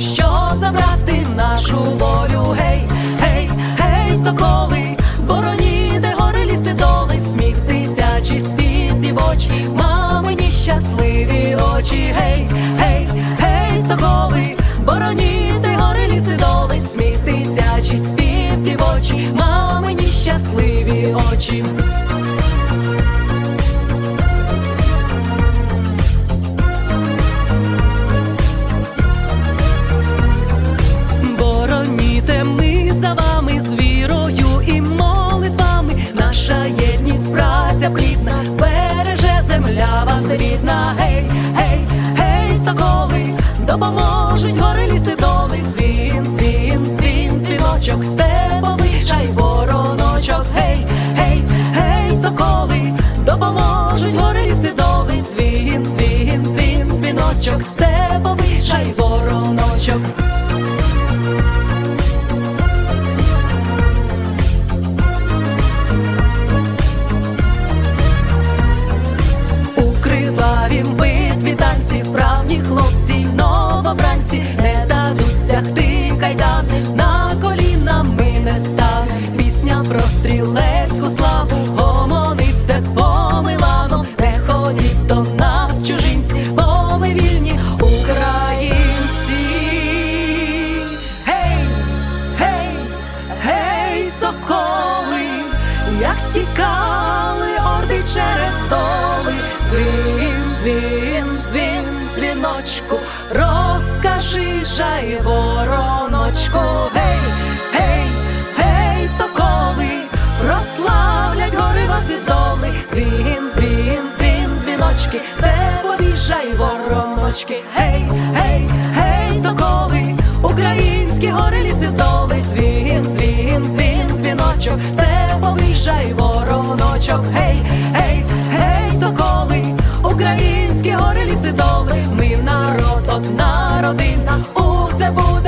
що забрати нашу волю. Гей, гей, гей, соколи, бороніде гори ліси доли, сміх дитячий спів дівочий, мамині щасливі очі. Гей, гей, гей, соколи, бороніде гори ліси доли, сміх дитячий спів дівочий, мамині щасливі очі. Праця збереже земля вас рідна. Гей, гей, гей, соколи, допоможуть гори ліси доли. Дзвін, дзвін, дзвін, дзвіночок, степовий чай вороночок. Гей, гей, гей, соколи, допоможуть гори ліси доли. Дзвін, дзвін, дзвін, дзвіночок, степовий танці. Вправні хлопці, новобранці. Не дадуть тягти кайдани, на коліна ми не стане. Пісня про стрілецьку славу, гомонить степовий ланом, не ходіть до нас, чужинці, бо ми вільні українці. Гей, гей, гей, соколи, як тікали орди через дзвін, дзвін, дзвін, дзвіночку, розкажи жай вороночку, гей, гей, гей, соколи, прославлять гори вас ідоли дзвін, дзвін, дзвін, дзвіночки, все побіжай вороночки, гей, гей, гей, соколи, українські гори ліси доли, дзвін, дзвін, дзвін, дзвіночок, все побіжай вороночок, гей. гей людина у себе.